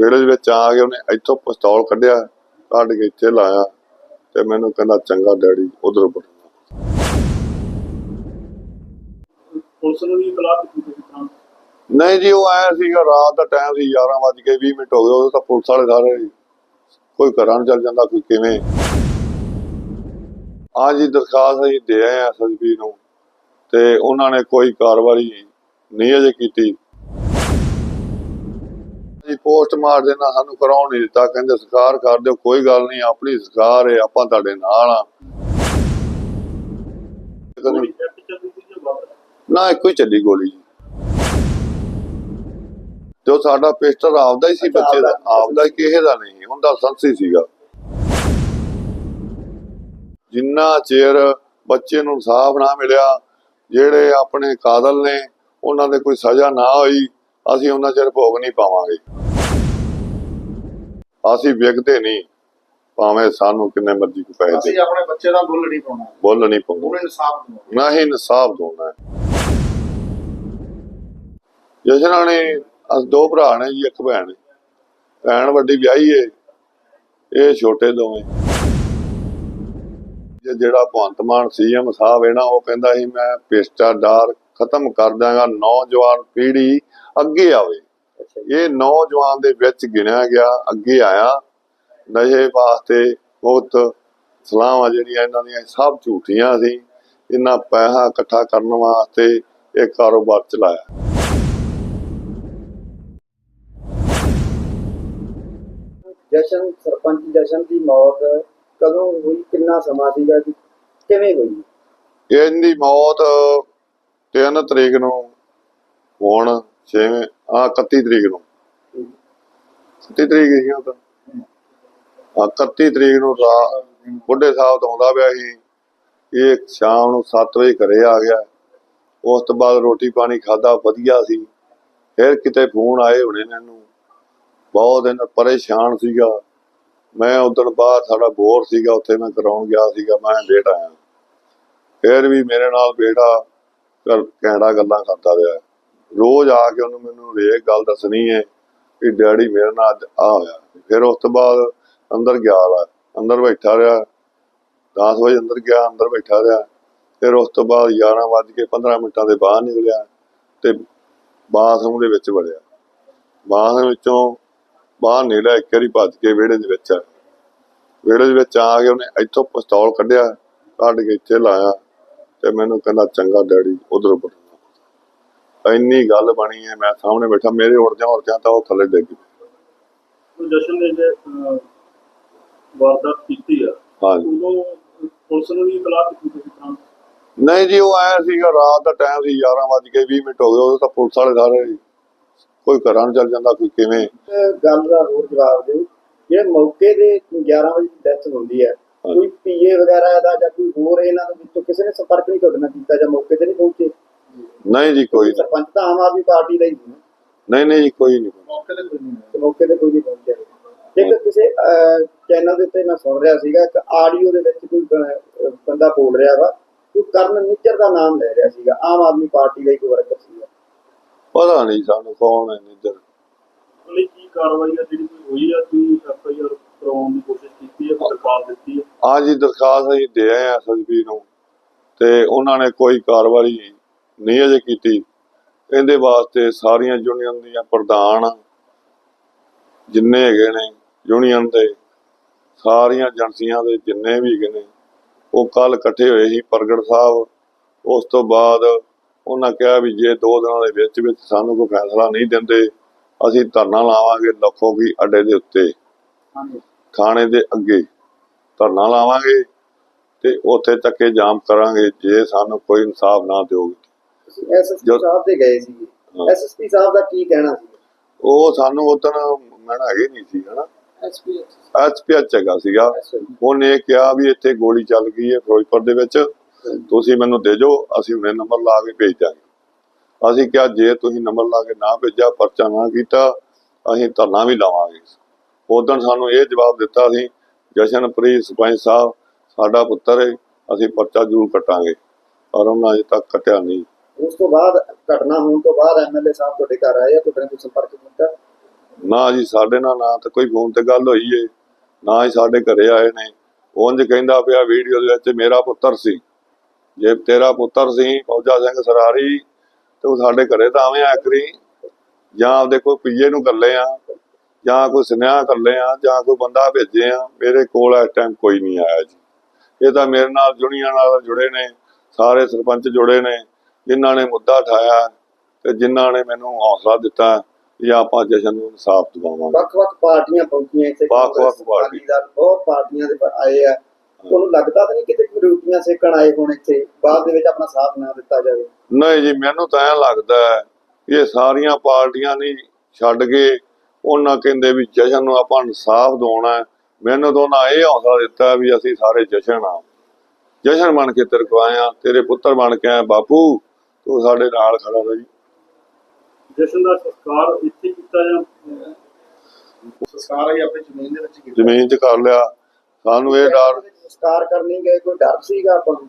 ਵਿਹੜੇ ਦੇ ਵਿੱਚ ਆ ਕੇ ਉਹਨੇ ਇੱਥੋਂ ਪਿਸਤੌਲ ਕੱਢਿਆ ਕੱਢ ਕੇ ਇੱਥੇ ਲਾਇਆ ਤੇ ਮੈਨੂੰ ਕਹਿੰਦਾ ਚੰਗਾ ਡੈਡੀ ਉਧਰ ਪੁਲਿਸ ਨੂੰ ਵੀ ਇਤਲਾਹ ਕੀਤੀ ਤੁਸੀਂ ਤਾਂ ਨਹੀਂ ਜੀ ਉਹ ਆਇਆ ਸੀਗਾ ਰਾਤ ਦਾ ਟਾਈਮ ਸੀ 11 ਵੱਜ ਕੇ 20 ਮਿੰਟ ਹੋ ਗਏ ਉਦੋਂ ਤਾਂ ਪੁਲਿਸ ਵਾਲੇ ਸਾਰੇ ਕੋਈ ਘਰਾਂ ਨੂੰ ਚੱਲ ਜਾਂਦਾ ਕੋਈ ਕਿਵੇਂ? ਅੱਜ ਹੀ ਦਰਖਾਸਤ ਅਸੀਂ ਦੇ ਆਏ ਐਸਐਸਪੀ ਨੂੰ ਤੇ ਉਹਨਾਂ ਨੇ ਕੋਈ ਕਾਰਵਾਈ ਨਹੀਂ ਅਜੇ ਕੀਤੀ। ਜੀ ਪੋਸਟ ਮਾਰ ਦੇਣਾ ਸਾਨੂੰ ਕਰਾਉਣ ਨਹੀਂ ਦਿੱਤਾ ਕਹਿੰਦੇ ਸਰਕਾਰ ਕਰ ਦਿਓ ਕੋਈ ਗੱਲ ਨਹੀਂ ਆਪਣੀ ਸਰਕਾਰ ਹੈ ਆਪਾਂ ਤੁਹਾਡੇ ਨਾਲ ਆ। ਨਾ ਹੀ ਚੱਲੀ ਗੋਲੀ ਜੀ। ਜੋ ਸਾਡਾ ਪਿਸਟਲ ਆਪਦਾ ਹੀ ਸੀ ਬੱਚੇ ਦਾ ਆਪਦਾ ਕਿਸੇ ਦਾ ਨਹੀਂ ਹੁੰਦਾ ਸੰਸੀ ਸੀਗਾ। ਜਿੰਨਾ ਚਿਰ ਬੱਚੇ ਨੂੰ ਇਨਸਾਫ ਨਾ ਮਿਲਿਆ ਜਿਹੜੇ ਆਪਣੇ ਕਾਤਲ ਨੇ ਉਹਨਾਂ ਦੇ ਕੋਈ ਸਜ਼ਾ ਨਾ ਹੋਈ ਅਸੀਂ ਉਹਨਾਂ ਚਿਰ ਭੋਗ ਨਹੀਂ ਪਾਵਾਂਗੇ। ਅਸੀਂ ਵਿਕਦੇ ਨਹੀਂ ਭਾਵੇਂ ਸਾਨੂੰ ਕਿੰਨੇ ਮਰਜ਼ੀ ਕੋ ਪੈਸੇ ਅਸੀਂ ਦੇ ਆਪਣੇ ਬੱਚੇ ਦਾ ਮੁੱਲ ਨਹੀਂ ਪਾਉਣਾ। ਬੋਲ ਨਹੀਂ ਪਾਉਂਦੇ ਉਹਨੂੰ ਇਨਸਾਫ ਦਿਓ ਨਾ ਹੀ ਇਨਸਾਫ ਦੋਣਾ ਹੈ ਜਸ਼ਨ ਨੇ ਅਸ ਦੋ ਭਰਾ ਨੇ ਜੀ ਇੱਕ ਭੈਣ ਹੈ। ਭੈਣ ਵੱਡੀ ਵਿਆਹੀ ਏ। ਇਹ ਛੋਟੇ ਦੋਵੇਂ। ਜੇ ਜਿਹੜਾ ਭਗਵੰਤ ਮਾਨ ਸੀਐਮ ਸਾਹਿਬ ਹੈ ਨਾ ਉਹ ਕਹਿੰਦਾ ਸੀ ਮੈਂ ਭ੍ਰਿਸ਼ਟਾਚਾਰ ਖਤਮ ਕਰ ਦਾਂਗਾ ਨੌਜਵਾਨ ਪੀੜ੍ਹੀ ਅੱਗੇ ਆਵੇ। ਇਹ ਨੌਜਵਾਨ ਦੇ ਵਿੱਚ ਗਿਣਿਆ ਗਿਆ ਅੱਗੇ ਆਇਆ। ਨਸ਼ੇ ਵਾਸਤੇ ਬਹੁਤ ਸਲਾਹਾਂ ਜਿਹੜੀਆਂ ਇਹਨਾਂ ਦੀਆਂ ਸਭ ਝੂਠੀਆਂ ਸੀ। ਇਹਨਾਂ ਪੈਸਾ ਇਕੱਠਾ ਕਰਨ ਵਾਸਤੇ ਇਹ ਕਾਰੋਬਾਰ ਚਲਾਇਆ। ਜਸ਼ਨ ਸਰਪੰਚ ਜਸ਼ਨ ਦੀ ਮੌਤ ਕਦੋਂ ਹੋਈ? ਕਿੰਨਾ ਸਮਾਂ ਸੀਗਾ ਜੀ? ਕਿਵੇਂ ਹੋਈ? ਇਹਦੀ ਮੌਤ 3 ਤਰੀਕ ਨੂੰ ਹੁਣ 6 ਆ 31 ਤਰੀਕ ਨੂੰ। 31 ਤਰੀਕ ਸੀ ਉਹ ਤਾਂ। ਆ 31 ਤਰੀਕ ਨੂੰ ਰਾ- ਬੁੱਢੇ ਸਾਹਿਬ ਤੋਂ ਆਉਂਦਾ ਪਿਆ ਸੀ ਇਹ ਸ਼ਾਮ ਨੂੰ 7 ਵਜੇ ਘਰੇ ਆ ਗਿਆ। ਉਸ ਤੋਂ ਬਾਅਦ ਰੋਟੀ ਪਾਣੀ ਖਾਦਾ ਵਧੀਆ ਸੀ। ਫਿਰ ਕਿਤੇ ਫੋਨ ਆਏ ਹੋਣੇ ਨੇ ਇਹਨੂੰ। ਬਹੁਤ ਦਿਨ ਪਰੇਸ਼ਾਨ ਸੀਗਾ। ਮੈਂ ਉਦੋਂ ਬਾਅਦ ਸਾਡਾ ਬੋਰ ਸੀਗਾ, ਉੱਥੇ ਮੈਂ ਕਰਾਉਣ ਗਿਆ ਸੀਗਾ, ਮੈਂ ਲੇਟ ਆਇਆ। ਫਿਰ ਵੀ ਮੇਰੇ ਨਾਲ ਬੇਟਾ ਘਰ ਕੈਨੇਡਾ ਗੱਲਾਂ ਕਰਦਾ ਰਿਹਾ। ਰੋਜ਼ ਆ ਕੇ ਉਹਨੂੰ ਮੈਨੂੰ ਇਹ ਗੱਲ ਦੱਸਣੀ ਹੈ ਕਿ ਡੈਡੀ ਮੇਰੇ ਨਾਲ ਅੱਜ ਆ ਹੋਇਆ। ਫਿਰ ਉਸ ਤੋਂ ਬਾਅਦ ਅੰਦਰ ਗਿਆ ਵਾ। ਅੰਦਰ ਬੈਠਾ ਰਿਹਾ। 10 ਵਜੇ ਅੰਦਰ ਗਿਆ, ਅੰਦਰ ਬੈਠਾ ਰਿਹਾ। ਫਿਰ ਉਸ ਤੋਂ ਬਾਅਦ 11 ਵੱਜ ਕੇ 15 ਮਿੰਟਾਂ ਦੇ ਬਾਹਰ ਨਿਕਲਿਆ ਤੇ ਬਾਥਰੂਮ ਦੇ ਵਿੱਚ ਵੜਿਆ। ਬਾਥਰੂਮ ਵਿੱਚੋਂ ਬਾਹਰ ਨਿਕਲਿਆ, ਇੱਕ ਵਾਰੀ ਭੱਜ ਕੇ ਵਿਹੜੇ ਦੇ ਵਿੱਚ। ਆ ਵਿਹੜੇ ਦੇ ਵਿੱਚ ਆ ਕੇ ਉਹਨੇ ਇੱਥੋਂ ਪਿਸਤੌਲ ਕੱਢਿਆ, ਕੱਢ ਕੇ ਇੱਥੇ ਲਾਇਆ ਤੇ ਮੈਨੂੰ ਕਹਿੰਦਾ, ਚੰਗਾ ਡੈਡੀ, ਉਧਰ ਬਟਨਾ ਇੰਨੀ ਗੱਲ ਬਣੀ ਹੈ ਮੈਂ ਸਾਹਮਣੇ ਬੈਠਾ ਮੇਰੇ ਉੜਦਿਆਂ ਉੜਦਿਆਂ ਤਾਂ ਉਹ ਥੱਲੇ ਡਿੱਗ ਗਈ ਉਹ ਜਸ਼ਨ ਨੇ ਜੇ ਅਹ, ਵਾਰਦਾਤ ਕੀਤੀ ਆ ਹਾਂਜੀ। ਉਦੋਂ ਪੁਲਿਸ ਨੂੰ ਵੀ ਇਤਲਾਹ ਕੀਤੀ ਤੁਸੀਂ ਤਾਂ ਨਹੀਂ ਜੀ ਉਹ ਆਇਆ ਸੀਗਾ ਰਾਤ ਦਾ ਟਾਈਮ ਸੀ 11 ਵੱਜ ਕੇ 20 ਮਿੰਟ ਹੋ ਗਏ ਉਦੋਂ ਤਾਂ ਪੁਲਿਸ ਵਾਲੇ ਸਾਰੇ ਕੋਈ ਘਰਾਂ ਨੂੰ ਚੱਲ ਜਾਂਦਾ ਕੋਈ ਕਿਵੇਂ? ਗੱਲ ਦਾ ਹੋਰ ਜਵਾਬ ਦਿਓ। ਜੇ ਮੌਕੇ ਦੇ 11 ਵਜੇ ਡੈਥ ਹੁੰਦੀ ਹੈ ਕੋਈ ਪੀਏ ਵਗੈਰਾ ਦਾ ਜਾਂ ਕੋਈ ਹੋਰ ਇਹਨਾਂ ਦੇ ਵਿੱਚੋਂ ਕਿਸੇ ਨੇ ਸੰਪਰਕ ਨਹੀਂ ਤੁਹਾਡੇ ਨਾਲ ਕੀਤਾ ਜਾਂ ਮੌਕੇ ਤੇ ਨਹੀਂ ਪਹੁੰਚੇ? ਨਹੀਂ ਜੀ ਕੋਈ ਨਹੀਂ। ਸਰਪੰਚ ਤਾਂ ਆਮ ਆਦਮੀ ਪਾਰਟੀ ਦਾ ਹੀ ਸੀ ਨਾ, ਨਹੀਂ ਨਹੀਂ ਜੀ ਕੋਈ ਨਹੀਂ। ਮੌਕੇ ਤੇ ਕੋਈ ਨਹੀਂ ਮੌਕੇ ਤੇ ਕੋਈ ਨਹੀਂ ਪਹੁੰਚਿਆ। ਜੇਕਰ ਕਿਸੇ ਚੈਨਲ ਦੇ ਉੱਤੇ ਮੈਂ ਸੁਣ ਰਿਹਾ ਸੀਗਾ ਇੱਕ ਆਡੀਓ ਦੇ ਵਿੱਚ ਕੋਈ ਬ- ਬੰਦਾ ਬੋਲ ਰਿਹਾ ਵਾ ਕੋਈ ਕਰਨ ਨਿੱਜਰ ਦਾ ਨਾਮ ਲੈ ਰਿਹਾ ਸੀਗਾ ਆਮ ਆਦਮੀ ਪਾਰਟੀ ਦਾ ਹੀ ਕੋਈ ਵਰਕਰ ਸੀਗਾ। ਪਤਾ ਨਹੀਂ ਸਾਨੂੰ ਕੌਣ ਹੈ ਨਿੱਜਰ। ਕੀ ਕਾਰਵਾਈ ਆ ਜਿਹੜੀ ਕੋਈ ਹੋਈ ਆ ਕੋਈ ਐਫ ਆਈ ਆਰ ਕਰਾਉਣ ਦੀ ਕੋਸ਼ਿਸ਼ ਕੀਤੀ ਹੈ ਕੋਈ ਦਰਖਾਸਤ ਦਿੱਤੀ ਹੈ? ਅੱਜ ਹੀ ਦਰਖਾਸਤ ਅਸੀਂ ਦੇ ਆਏ ਐਸਐਸਪੀ ਨੂੰ ਤੇ ਉਹਨਾਂ ਨੇ ਕੋਈ ਕਾਰਵਾਈ ਨਹੀਂ ਅਜੇ ਕੀਤੀ। ਇਹਦੇ ਵਾਸਤੇ ਸਾਰੀਆਂ ਯੂਨੀਅਨ ਦੀਆਂ ਪ੍ਰਧਾਨ ਜਿੰਨੇ ਹੈਗੇ ਨੇ ਯੂਨੀਅਨ ਦੇ ਸਾਰੀਆਂ ਏਜੰਸੀਆਂ ਦੇ ਜਿੰਨੇ ਵੀ ਹੈਗੇ ਨੇ ਉਹ ਕੱਲ ਇਕੱਠੇ ਹੋਏ ਸੀ ਪ੍ਰਗਟ ਸਾਹਿਬ। ਉਸ ਤੋਂ ਬਾਅਦ ਉਹਨਾਂ ਕਿਹਾ ਵੀ ਜੇ ਦੋ ਦਿਨਾਂ ਦੇ ਵਿੱਚ ਵਿੱਚ ਸਾਨੂੰ ਕੋਈ ਫੈਸਲਾ ਨਹੀਂ ਦਿੰਦੇ ਅਸੀਂ ਧਰਨਾ ਲਾਵਾਂਗੇ ਲੱਖੋਗੀ ਅੱਡੇ ਦੇ ਉੱਤੇ। ਥਾਣੇ ਦੇ ਅੱਗੇ ਧਰਨਾ ਲਾਵਾਂਗੇ ਤੇ ਉੱਥੇ ਚੱਕੇ ਜਾਮ ਕਰਾਂਗੇ ਜੇ ਸਾਨੂੰ ਕੋਈ ਇਨਸਾਫ ਨਾ ਦਿਓਗੇ। ਐਸਐਸਪੀ ਜੋ- ਸਾਹਿਬ ਤੇ ਗਏ ਸੀ। ਹਾਂ। ਐਸਐਸਪੀ ਸਾਹਿਬ ਦਾ ਕੀ ਕਹਿਣਾ ਸੀ? ਉਹ ਸਾਨੂੰ ਉਦੋਂ ਮੈਂ ਹੈਗੇ ਨਹੀਂ ਸੀ ਹਨਾ? ਐਸਪੀ ਐਚਪੀਐਚ ਹੈਗਾ ਸੀਗਾ। ਉਹਨੇ ਕਿਹਾ ਵੀ ਇੱਥੇ ਗੋਲੀ ਚੱਲ ਗਈ ਹੈ ਫਿਰੋਜ਼ਪੁਰ ਦੇ ਵਿੱਚ। ਤੁਸੀਂ ਮੈਨੂੰ ਦੇ ਜੋ ਅਸੀਂ ਹੁਣੇ ਨੰਬਰ ਲਾ ਕੇ ਭੇਜ ਦਾਂਗੇ ਅਸੀਂ ਕਿਹਾ ਜੇ ਤੁਸੀਂ ਨੰਬਰ ਲਾ ਕੇ ਨਾ ਭੇਜਿਆ ਪਰਚਾ ਨਾ ਕੀਤਾ ਅਸੀਂ ਧਰਨਾ ਵੀ ਲਾਵਾਂਗੇ। ਉਦੋਂ ਸਾਨੂੰ ਇਹ ਜਵਾਬ ਦਿੱਤਾ ਸੀ ਜਸ਼ਨਪ੍ਰੀਤ ਸਰਪੰਚ ਸਾਹਿਬ ਸਾਡਾ ਪੁੱਤਰ ਹੈ ਅਸੀਂ ਪਰਚਾ ਜ਼ਰੂਰ ਕੱਟਾਂਗੇ। ਪਰ ਉਹਨਾਂ ਅਜੇ ਤੱਕ ਕੱਟਿਆ ਨਹੀਂ। ਉਸ ਤੋਂ ਬਾਅਦ ਘਟਨਾ ਹੋਣ ਤੋਂ ਬਾਅਦ ਐਮਐਲਏ ਸਾਹਿਬ ਤੁਹਾਡੇ ਘਰ ਆਏ ਆ, ਤੁਹਾਡੇ ਨਾਲ ਸੰਪਰਕ ਕੀਤਾ? ਨਾ ਜੀ, ਸਾਡੇ ਨਾਲ ਨਾ ਤਾਂ ਕੋਈ ਫੋਨ ਤੇ ਗੱਲ ਹੋਈ ਏ, ਨਾ ਹੀ ਸਾਡੇ ਘਰੇ ਆਏ ਨੇ। ਉਂਝ ਕਹਿੰਦਾ ਪਿਆ ਵੀਡੀਓ ਦੇ ਵਿੱਚ, ਮੇਰਾ ਪੁੱਤਰ ਸੀ। ਜੇ ਤੇਰਾ ਪੁੱਤਰ ਸੀ, ਫੌਜਾ ਸਿੰਘ ਸਰਾਰੀ, ਤੇ ਉਹ ਸਾਡੇ ਘਰੇ ਤਾਂ ਆਵੇਂ ਆਕਰੀ ਜਾਂ ਆਪਦੇ ਕੋਈ ਪੀਏ ਨੂੰ ਗੱਲੇ ਆ, ਜਾਂ ਕੋਈ ਸੁਨੇਹਾ ਗੱਲੇ ਆ, ਜਾਂ ਕੋਈ ਬੰਦਾ ਭੇਜੇ ਆ, ਮੇਰੇ ਕੋਲ ਇਸ ਟਾਈਮ ਕੋਈ ਨਹੀਂ ਆਇਆ ਜੀ। ਇਹ ਤਾਂ ਮੇਰੇ ਨਾਲ ਜੁੜੀਆਂ ਨਾਲ ਜੁੜੇ ਨੇ, ਸਾਰੇ ਸਰਪੰਚ ਜੁੜੇ ਨੇ। ਜਿਨ੍ਹਾਂ ਨੇ ਮੁੱਦਾ ਉਠਾਇਆ ਤੇ ਜਿਨ੍ਹਾਂ ਨੇ ਮੈਨੂੰ ਹੌਸਲਾ ਦਿੱਤਾ ਵੀ ਆਪਾਂ ਜਸ਼ਨ ਨੂੰ ਇਨਸਾਫ ਦਿਵਾਵਾਂਗੇ। ਵੱਖ-ਵੱਖ ਪਾਰਟੀਆਂ ਪਹੁੰਚੀਆਂ ਇੱਥੇ। ਵੱਖ-ਵੱਖ ਦਲ, ਬਹੁਤ ਪਾਰਟੀਆਂ ਦੇ ਆਏ ਆ। ਤੁਹਾਨੂੰ ਲੱਗਦਾ ਤਾਂ ਨਹੀਂ ਕਿਤੇ ਕੋਈ ਰੋਟੀਆਂ ਸੇਕਣ ਆਏ ਹੋਣ ਇੱਥੇ? ਬਾਅਦ ਦੇ ਵਿੱਚ ਆਪਣਾ ਸਾਥ ਨਾ ਦਿੱਤਾ ਜਾਵੇ। ਨਹੀਂ ਜੀ ਮੈਨੂੰ ਤਾਂ ਐਂ ਲੱਗਦਾ ਇਹ ਸਾਰੀਆਂ ਪਾਰਟੀਆਂ ਨਹੀਂ ਛੱਡ ਕੇ ਉਹਨਾਂ ਕਹਿੰਦੇ ਵੀ ਜਸ਼ਨ ਨੂੰ ਆਪਾਂ ਇਨਸਾਫ ਦਿਵਾਉਣਾ ਹੈ। ਮੈਨੂੰ ਤਾਂ ਉਹਨਾਂ ਇਹ ਹੌਸਲਾ ਦਿੱਤਾ ਵੀ ਅਸੀਂ ਸਾਰੇ ਜਸ਼ਨ ਆ। ਜਸ਼ਨ ਬਣ ਕੇ ਤੇਰੇ ਤੇਰੇ ਪੁੱਤਰ ਬਣ ਕੇ ਆਏ ਬਾਪੂ। ਤੂੰ ਸਾਡੇ ਨਾਲ ਖੜਾ ਰਹੀ ਜਸ਼ਨ ਦਾ ਸੰਸਕਾਰ ਇੱਥੇ ਕੀਤਾ ਜਾਂ ਸਾਰਾ ਹੀ ਆਪਣੀ ਜ਼ਮੀਨ ਦੇ ਵਿੱਚ ਕੀਤਾ। ਜ਼ਮੀਨ 'ਚ ਕਰ ਲਿਆ। ਸਾਨੂੰ ਇਹ ਡਰ ਸੰਸਕਾਰ ਕਰਨੀ ਗਏ ਕੋਈ ਡਰ ਸੀਗਾ ਆਪਾਂ ਨੂੰ?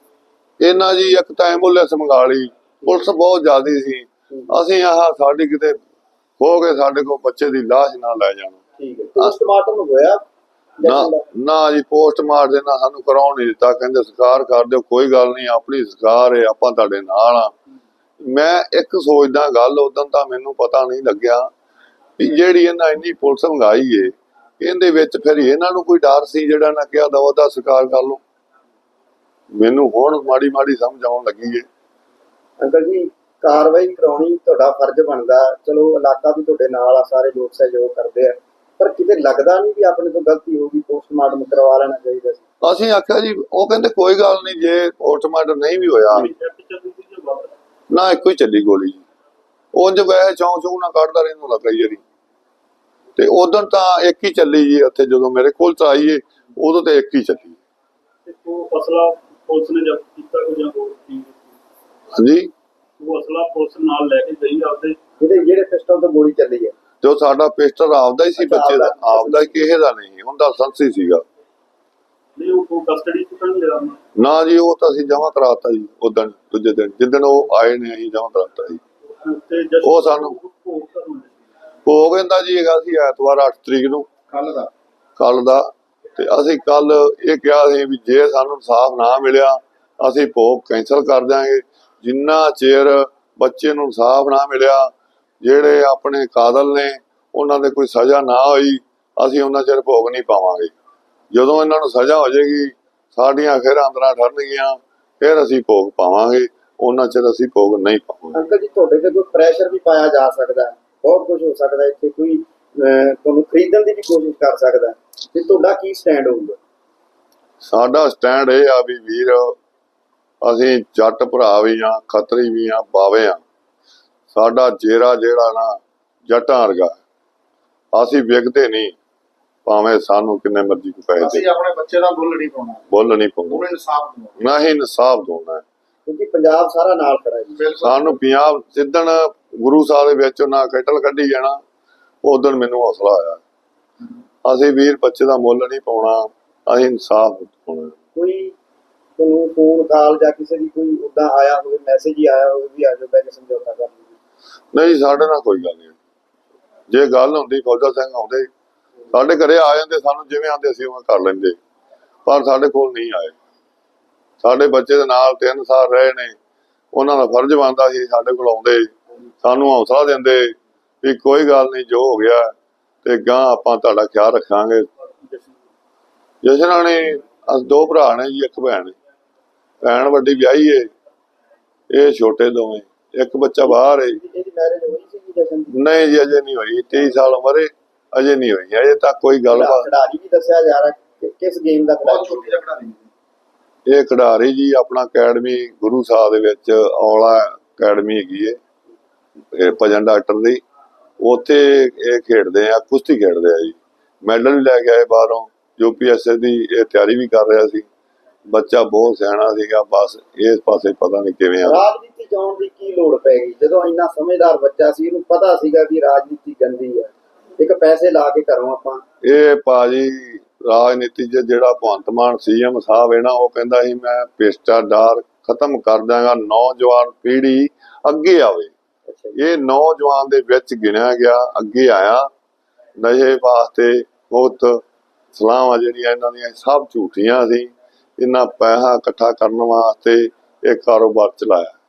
ਇਹਨਾਂ ਜੀ ਇੱਕ ਤਾਂ ਐਂਬੂਲੈਂਸ ਮੰਗਾ ਲਈ। ਪੁਲਿਸ ਬਹੁਤ ਜ਼ਿਆਦੀ ਸੀ। ਅਸੀਂ ਆਹ ਸਾਡੀ ਕਿਤੇ ਹੋ ਗਏ ਸਾਡੇ ਕੋਲ ਬੱਚੇ ਦੀ ਲਾਸ਼ ਨਾ ਲੈ ਜਾਣ। ਠੀਕ ਹੈ। ਪੋਸਟਮਾਰਟਮ ਹੋਇਆ? ਨਾ? ਨਾ ਜੀ ਪੋਸਟਮਾਰਟਮ ਦੇ ਨਾਲ ਸਾਨੂੰ ਕਰਾਉਣ ਨਹੀਂ ਦਿੱਤਾ। ਕਹਿੰਦੇ ਸਰਕਾਰ ਕਰ ਦਿਓ ਕੋਈ ਗੱਲ ਨਹੀਂ ਆਪਣੀ ਸਰਕਾਰ ਹੈ ਆਪਾਂ ਤੁਹਾਡੇ ਨਾਲ ਆ ਮੈਂ ਇੱਕ ਸੋਚਦਾ ਗੱਲ ਉਦੋਂ ਤਾਂ ਮੈਨੂੰ ਪਤਾ ਨਹੀਂ ਲੱਗਿਆ ਵੀ ਜਿਹੜੀ ਇਹਨਾਂ ਇੰਨੀ ਪੁਲਿਸ ਮੰਗਾਈ ਏ ਇਹਦੇ ਵਿੱਚ ਫਿਰ ਇਹਨਾਂ ਨੂੰ ਕੋਈ ਡਰ ਸੀ ਜਿਹੜਾ ਨਾ ਕਿਹਾ ਦਵਾ ਦਾ ਸਰਕਾਰ ਕਰ ਲਓ? ਮੈਨੂੰ ਹੁਣ ਮਾੜੀ ਮਾੜੀ ਸਮਝ ਆਉਣ ਲੱਗੀ ਏ। ਅੰਕਲ ਜੀ ਕਾਰਵਾਈ ਕਰਾਉਣੀ ਤੁਹਾਡਾ ਫਰਜ਼ ਬਣਦਾ। ਚਲੋ ਇਲਾਕਾ ਵੀ ਤੁਹਾਡੇ ਨਾਲ ਆ ਸਾਰੇ ਲੋਕ ਸਹਿਯੋਗ ਕਰਦੇ ਆ। ਪਰ ਕਿਤੇ ਲੱਗਦਾ ਨਹੀਂ ਵੀ ਆਪਣੇ ਤੋਂ ਗਲਤੀ ਹੋ ਗਈ ਪੋਸਟਮਾਰਟਮ ਕਰਵਾ ਲੈਣਾ ਚਾਹੀਦਾ ਸੀ? ਅਸੀਂ ਆਖਿਆ ਜੀ ਉਹ ਕਹਿੰਦੇ ਕੋਈ ਗੱਲ ਨਹੀਂ ਜੇ ਪੋਸਟਮਾਰਟਮ ਨਹੀਂ ਵੀ ਹੋਇਆ। ਜਾਂ ਨਾ ਇੱਕੋ ਹੀ ਚੱਲੀ ਗੋਲੀ ਜੀ। ਉਂਝ ਵੈਸੇ ਚੌਂ ਚੌਂ ਨਾ ਕੱਢਦਾ ਰਹਿੰਦਾ ਲੱਗਾ ਜੀ ਤੇ ਉਦੋਂ ਤਾਂ ਇੱਕ ਹੀ ਚੱਲੀ ਜੀ ਉੱਥੇ ਜਦੋਂ ਮੇਰੇ ਕੋਲ ਚ ਆਈ ਏ ਉਦੋਂ ਤੇ ਇੱਕ ਹੀ ਚੱਲੀ। ਤੇ ਉਹ ਅਸਲਾ ਪੁਲਿਸ ਨੇ ਜ਼ਬਤ ਕੀਤਾ ਕੋਈ ਜਾਂ ਹੋਰ ਚੀਜ਼ ਹਾਂਜੀ? ਉਹ ਅਸਲਾ ਪੁਲਿਸ ਨਾਲ ਲੈ ਕੇ ਗਈ ਆਪਦੇ? ਜਿਹੜੇ ਜਿਹੜੇ ਪਿਸਟਲ ਤੋਂ ਗੋਲੀ ਚੱਲੀ ਹੈ ਤੇ ਉਹ ਸਾਡਾ ਪਿਸਟਲ ਆਪਦਾ ਹੀ ਸੀ ਬੱਚੇ ਦਾ ਆਪਦਾ। ਕਿਸੇ ਦਾ ਨਹੀਂ। ਹੁੰਦਾ ਸੰਸੀ ਸੀਗਾ। ਨਹੀਂ ਉਹ ਕਸਟਡੀ ਨਾ ਜੀ ਉਹ ਤਾਂ ਅਸੀਂ ਜਮ੍ਹਾਂ ਕਰਾਤਾ ਜੀ ਉਦੋਂ ਦੂਜੇ ਦਿਨ। ਜਿੱਦਣ ਉਹ ਆਏ ਨੇ ਅਸੀਂ ਜਮ੍ਹਾਂ ਕਰਾਤਾ ਜੀ। ਉਹ ਸਾਨੂੰ- ਭੋਗ ਕਰਨ ਲੱਗੇ। ਹੋ ਕਹਿੰਦਾ ਜੀ ਹੈਗਾ ਸੀ ਐਤਵਾਰ 8 ਤਰੀਕ ਨੂੰ। ਕੱਲ ਦਾ। ਕੱਲ ਦਾ। ਤੇ ਅਸੀਂ ਕੱਲ ਇਹ ਕਿਹਾ ਸੀ ਵੀ ਜੇ ਸਾਨੂੰ ਇਨਸਾਫ ਨਾ ਮਿਲਿਆ ਅਸੀਂ ਭੋਗ ਕੈਂਸਲ ਕਰ ਦਿਆਂਗੇ। ਜਿੰਨਾ ਚਿਰ ਬੱਚੇ ਨੂੰ ਇਨਸਾਫ ਨਾ ਮਿਲਿਆ ਜਿਹੜੇ ਆਪਣੇ ਕਾਤਲ ਨੇ ਉਹਨਾਂ ਦੇ ਕੋਈ ਸਜ਼ਾ ਨਾ ਹੋਈ ਅਸੀਂ ਉਹਨਾਂ ਚਿਰ ਭੋਗ ਨਹੀਂ ਪਾਵਾਂਗੇ। ਜਦੋਂ ਇਹਨਾਂ ਨੂੰ ਸਜ਼ਾ ਹੋ ਜਾਏਗੀ ਸਾਡੀਆਂ ਫਿਰ ਅੰਦਰਾਂ ਠਰਨਗੀਆਂ ਫਿਰ ਅਸੀਂ ਭੋਗ ਪਾਵਾਂਗੇ ਉਹਨਾਂ ਚਿਰ ਅਸੀਂ ਭੋਗ ਨਹੀਂ ਪਾਵਾਂਗੇ। ਅੰਕਲ ਜੀ ਤੁਹਾਡੇ ਤੇ ਕੋਈ ਪ੍ਰੈਸ਼ਰ ਵੀ ਪਾਇਆ ਜਾ ਸਕਦਾ ਹੈ? ਬਹੁਤ ਕੁਝ ਹੋ ਸਕਦਾ ਇੱਥੇ ਕੋਈ ਤੁਹਾਨੂੰ ਖਰੀਦਣ ਦੀ ਵੀ ਕੋਸ਼ਿਸ਼ ਕਰ ਸਕਦਾ ਤੇ ਤੁਹਾਡਾ ਕੀ ਸਟੈਂਡ ਹੋਊਗਾ? ਸਾਡਾ ਸਟੈਂਡ ਇਹ ਆ ਵੀ ਵੀਰ ਅਸੀਂ ਜੱਟ ਭਰਾ ਵੀ ਆ ਖੱਤਰੀ ਵੀ ਆ ਬਾਵੇ ਆ ਸਾਡਾ ਜੇਰਾ ਜਿਹੜਾ ਨਾ ਜੱਟਾਂ ਵਰਗਾ। ਅਸੀਂ ਵਿਕਦੇ ਨਹੀਂ। ਭਾਵੇਂ ਸਾਨੂੰ ਕਿੰਨੇ ਮਰਜ਼ੀ ਕੋ ਪੈਸੇ ਅਸੀਂ ਆਪਣੇ ਬੱਚੇ ਦਾ ਮੁੱਲ ਨਹੀਂ ਪਾਉਣਾ। ਬੋਲ ਨਹੀਂ ਪਾਉਂਦੇ ਪੂਰੇ ਇਨਸਾਫ ਦਿਓ ਨਾ ਹੀ ਇਨਸਾਫ ਦੋਣਾ ਹੈ। ਕਿਉਂਕਿ ਪੰਜਾਬ ਸਾਰਾ ਨਾਲ ਖੜਾ ਹੈ। ਸਾਨੂੰ ਪੰਜਾਬ ਜਿੱਦਣ ਗੁਰੂ ਸਾਹਿਬ ਦੇ ਵਿੱਚ ਉਹਨਾਂ ਕੈਟਲ ਕੱਢੀ ਜਾਣਾ ਉਦੋਂ ਮੈਨੂੰ ਹੌਸਲਾ ਆਇਆ। ਅਸੀਂ ਵੀਰ ਬੱਚੇ ਦਾ ਮੁੱਲ ਨਹੀਂ ਪਾਉਣਾ ਅਸੀਂ ਇਨਸਾਫ ਪਾਉਣਾ ਕੋਈ ਤੁਹਾਨੂੰ ਫੋਨ ਕਾਲ ਜਾਂ ਕਿਸੇ ਦੀ ਕੋਈ ਉਦਾਂ ਆਇਆ ਹੋਵੇ ਮੈਸੇਜ ਹੀ ਆਇਆ ਹੋਵੇ ਵੀ ਆਜੋ ਬੈ ਕੇ ਸਮਝੌਤਾ ਕਰ ਲਈਏ। ਨਹੀਂ ਸਾਡੇ ਨਾਲ ਕੋਈ ਗੱਲ ਨਹੀਂ। ਜੇ ਗੱਲ ਹੁੰਦੀ ਫੌਜਾ ਸਿੰਘ ਆਉਂਦੇ। ਸਾਡੇ ਘਰੇ ਆ ਜਾਂਦੇ ਸਾਨੂੰ ਜਿਵੇਂ ਆਂਦੇ ਸੀ ਉਵੇਂ ਕਰ ਲੈਂਦੇ। ਪਰ ਸਾਡੇ ਕੋਲ ਨਹੀਂ ਆਏ। ਸਾਡੇ ਬੱਚੇ ਦੇ ਨਾਲ 3 ਸਾਲ ਰਹੇ ਨੇ। ਉਹਨਾਂ ਦਾ ਫਰਜ਼ ਬਣਦਾ ਸੀ ਸਾਡੇ ਕੋਲ ਆਉਂਦੇ ਸਾਨੂੰ ਹੌਸਲਾ ਦਿੰਦੇ ਵੀ ਕੋਈ ਗੱਲ ਨਹੀਂ ਜੋ ਹੋ ਗਿਆ ਤੇ ਗਾਂ ਆਪਾਂ ਤੁਹਾਡਾ ਖਿਆਲ ਰੱਖਾਂਗੇ। ਜਸ਼ਨ ਨੇ ਅਸ ਦੋ ਭਰਾ ਨੇ ਜੀ ਇੱਕ ਭੈਣ। ਹੈ। ਭੈਣ ਵੱਡੀ ਵਿਆਹੀ ਏ ਇਹ ਛੋਟੇ ਦੋਵੇਂ। ਇੱਕ ਬੱਚਾ ਬਾਹਰ ਏ। ਨਹੀਂ ਜੀ ਅਜੇ ਨਹੀਂ ਹੋਈ। 23 ਸਾਲ ਉਮਰ ਹੈ ਅਜੇ ਨਹੀਂ ਹੋਈ ਅਜੇ ਤੱਕ ਕੋਈ ਗੱਲਬਾਤ ਖਿਡਾਰੀ ਵੀ ਦੱਸਿਆ ਜਾ ਰਿਹਾ ਕਿ ਕਿਸ ਗੇਮ ਦਾ ਖਿਡਾਰੀ। ਇਹ ਖਿਡਾਰੀ ਜੀ ਆਪਣਾ ਅਕੈਡਮੀ ਗੁਰੂ ਸਾਹਿਬ ਦੇ ਵਿੱਚ ਔਲਾ ਅਕੈਡਮੀ ਹੈਗੀ ਏ ਇਹ ਭਜਨ ਡਾਕਟਰ ਦੀ। ਉੱਥੇ ਇਹ ਖੇਡਦੇ ਆ ਕੁਸ਼ਤੀ ਖੇਡਦੇ ਆ ਜੀ। ਮੈਡਲ ਵੀ ਲੈ ਕੇ ਆਏ ਬਾਹਰੋਂ ਯੂਪੀਐਸਸੀ ਦੀ ਇਹ ਤਿਆਰੀ ਵੀ ਕਰ ਰਿਹਾ ਸੀ। ਬੱਚਾ ਬਹੁਤ ਸਿਆਣਾ ਸੀਗਾ ਬਸ ਇਸ ਪਾਸੇ ਪਤਾ ਨਹੀਂ ਕਿਵੇਂ ਆ। ਰਾਜਨੀਤੀ ਜਾਣ ਦੀ ਕੀ ਲੋੜ ਪੈ ਗਈ? ਜਦੋਂ ਇੰਨਾ ਸਮਝਦਾਰ ਬੱਚਾ ਸੀ ਇਹਨੂੰ ਪਤਾ ਸੀਗਾ ਕਿ ਰਾਜਨੀਤੀ ਗੰਦੀ ਹੈ ਇੱਕ ਪੈਸੇ ਲਾ ਕੇ ਘਰੋਂ ਆਪਾਂ। ਇਹ ਪਾਜੀ ਰਾਜਨੀਤੀ 'ਚ ਜਿਹੜਾ ਭਗਵੰਤ ਮਾਨ ਸੀਐਮ ਸਾਹਿਬ ਹੈ ਨਾ ਉਹ ਕਹਿੰਦਾ ਸੀ ਮੈਂ ਭ੍ਰਿਸ਼ਟਾਚਾਰ ਖਤਮ ਕਰ ਦਾਂਗਾ ਨੌਜਵਾਨ ਪੀੜ੍ਹੀ ਅੱਗੇ ਆਵੇ। ਇਹ ਨੌਜਵਾਨ ਦੇ ਵਿੱਚ ਗਿਣਿਆ ਗਿਆ ਅੱਗੇ ਆਇਆ। ਨਸ਼ੇ ਵਾਸਤੇ ਮੁਕਤ ਸਲਾਹਾਂ ਜਿਹੜੀਆਂ ਇਹਨਾਂ ਦੀਆਂ ਸਭ ਝੂਠੀਆਂ ਸੀ। ਇਹਨਾਂ ਪੈਸਾ ਇਕੱਠਾ ਕਰਨ ਵਾਸਤੇ ਇਹ ਕਾਰੋਬਾਰ ਚਲਾਇਆ।